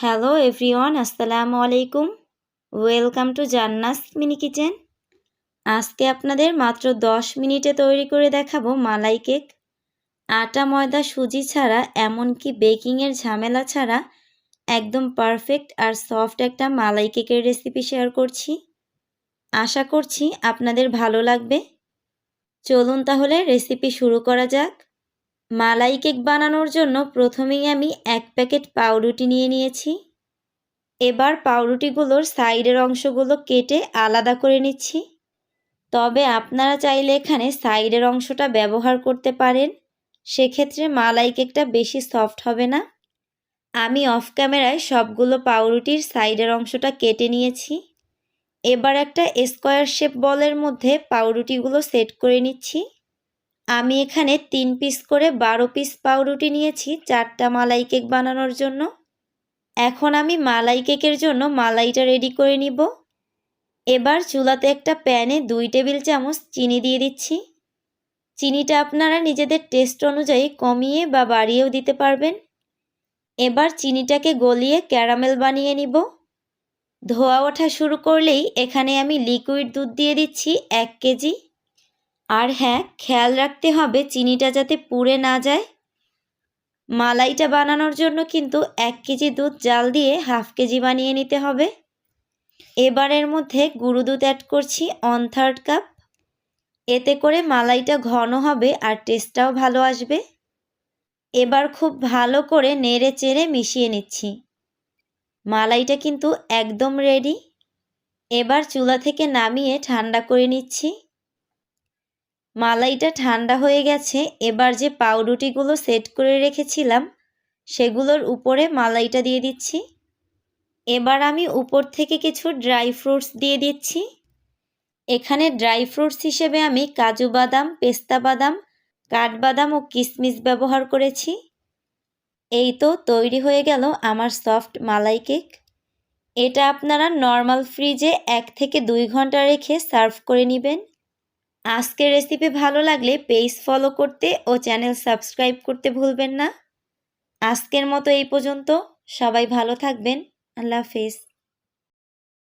Hello everyone আসসালামু আলাইকুম welcome to Jannas mini kitchen আজকে আপনাদের মাত্র 10 মিনিটে তৈরি করে দেখাবো মালাই কেক। আটা, ময়দা, সুজি ছাড়া, এমনকি বেকিংয়ের ঝামেলা ছাড়া একদম পারফেক্ট আর সফট একটা মালাই কেকের রেসিপি শেয়ার করছি। আশা করছি আপনাদের ভালো লাগবে। চলুন তাহলে রেসিপি শুরু করা যাক। মালাই কেক বানানোর জন্য প্রথমেই আমি এক প্যাকেট পাউরুটি নিয়ে নিয়েছি। এবার পাউরুটিগুলোর সাইডের অংশগুলো কেটে আলাদা করে নিচ্ছি। তবে আপনারা চাইলে এখানে সাইডের অংশটা ব্যবহার করতে পারেন। সেক্ষেত্রে মালাই কেকটা বেশি সফট হবে না। আমি অফ ক্যামেরায় সবগুলো পাউরুটির সাইডের অংশটা কেটে নিয়েছি। এবার একটা স্কোয়ার শেপ বলের মধ্যে পাউরুটিগুলো সেট করে নিচ্ছি। আমি এখানে তিন পিস করে বারো পিস পাউরুটি নিয়েছি, চারটা মালাই কেক বানানোর জন্য। এখন আমি মালাই কেকের জন্য মালাইটা রেডি করে নিব। এবার চুলাতে একটা প্যানে দুই টেবিল চামচ চিনি দিয়ে দিচ্ছি। চিনিটা আপনারা নিজেদের টেস্ট অনুযায়ী কমিয়ে বা বাড়িয়েও দিতে পারবেন। এবার চিনিটাকে গলিয়ে ক্যারামেল বানিয়ে নিব। ধোয়া ওঠা শুরু করলেই এখানে আমি লিকুইড দুধ দিয়ে দিচ্ছি, এক কেজি। আর হ্যাঁ খেয়াল রাখতে হবে চিনিটা যাতে পুড়ে না যায়। মালাইটা বানানোর জন্য কিন্তু এক কেজি দুধ জাল দিয়ে হাফ কেজি বানিয়ে নিতে হবে। এবারের মধ্যে গুঁড়ো দুধ অ্যাড করছি অন থার্ড কাপ এতে করে মালাইটা ঘন হবে আর টেস্টটাও ভালো আসবে। এবার খুব ভালো করে নেড়ে চেড়ে মিশিয়ে নিচ্ছি। মালাইটা কিন্তু একদম রেডি এবার চুলা থেকে নামিয়ে ঠান্ডা করে নিচ্ছি। মালাইটা ঠান্ডা হয়ে গেছে, এবার যে পাউরুটিগুলো সেট করে রেখেছিলাম, সেগুলোর উপরে মালাইটা দিয়ে দিচ্ছি। এবার আমি উপর থেকে কিছু ড্রাই ফ্রুটস দিয়ে দিচ্ছি। এখানে ড্রাই ফ্রুটস হিসেবে আমি কাজু বাদাম, পেস্তা বাদাম, কাঠবাদাম ও কিশমিশ ব্যবহার করেছি। এই তো তৈরি হয়ে গেল আমার সফট মালাই কেক। এটা আপনারা নর্মাল ফ্রিজে এক থেকে দুই ঘণ্টা রেখে সার্ভ করে নেবেন। আজকের রেসিপি ভালো লাগলে পেজ ফলো করতে ও চ্যানেল সাবস্ক্রাইব করতে ভুলবেন না। আজকের মতো এই পর্যন্ত। সবাই ভালো থাকবেন। আল্লাহ হাফিজ।